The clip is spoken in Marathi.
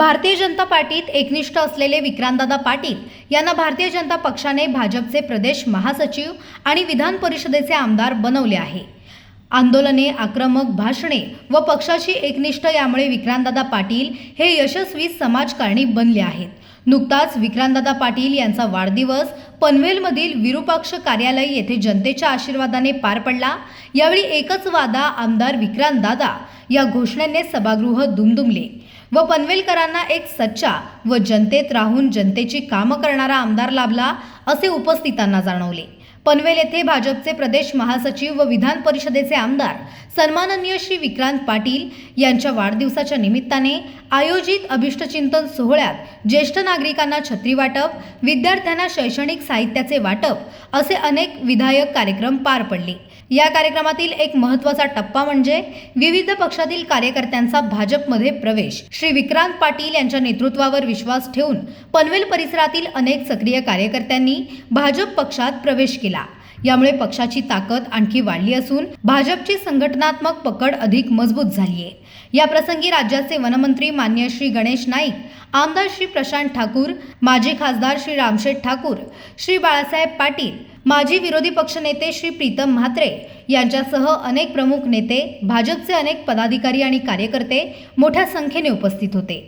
भारतीय जनता पार्टीत एकनिष्ठ असलेले विक्रांतदादा पाटील यांना भारतीय जनता पक्षाने भाजपचे प्रदेश महासचिव आणि विधान परिषदेचे आमदार बनवले आहे. आंदोलने आक्रमक भाषणे व पक्षाची एकनिष्ठ यामुळे विक्रांतदादा पाटील हे यशस्वी समाजकारणी बनले आहेत. नुकताच विक्रांतदादा पाटील यांचा वाढदिवस पनवेलमधील विरूपाक्ष कार्यालय येथे जनतेच्या आशीर्वादाने पार पडला. यावेळी एकच वादा आमदार विक्रांतदादा या घोषणेने सभागृह दुमदुमले व पनवेलकरांना एक सच्चा व जनतेत राहून जनतेची कामं करणारा आमदार लाभला असे उपस्थितांना जाणवले. पनवेल येथे भाजपचे प्रदेश महासचिव व विधान परिषदेचे आमदार सन्माननीय श्री विक्रांत पाटील यांच्या वाढदिवसाच्या निमित्ताने आयोजित अभिष्टचिंतन सोहळ्यात ज्येष्ठ नागरिकांना छत्री वाटप विद्यार्थ्यांना शैक्षणिक साहित्याचे वाटप असे अनेक विधायक कार्यक्रम पार पडले. या कार्यक्रमातील एक महत्त्वाचा टप्पा म्हणजे विविध पक्षातील कार्यकर्त्यांचा भाजपमध्ये प्रवेश. श्री विक्रांत पाटील यांच्या नेतृत्वावर विश्वास ठेवून पनवेल परिसरातील अनेक सक्रिय कार्यकर्त्यांनी भाजप पक्षात प्रवेश केला. यामुळे पक्षाची ताकद आणखी वाढली असून भाजपची संघटनात्मक पकड अधिक मजबूत झाली आहे राज्याचे वनमंत्री मान्य श्री गणेश नाईक आमदार श्री प्रशांत ठाकूर माजी खासदार श्री रामशेठ ठाकूर श्री बाळासाहेब पाटील माजी विरोधी पक्षनेते श्री प्रीतम म्हात्रे यांच्यासह अनेक प्रमुख नेते भाजपचे अनेक पदाधिकारी आणि कार्यकर्ते मोठ्या संख्येने उपस्थित होते.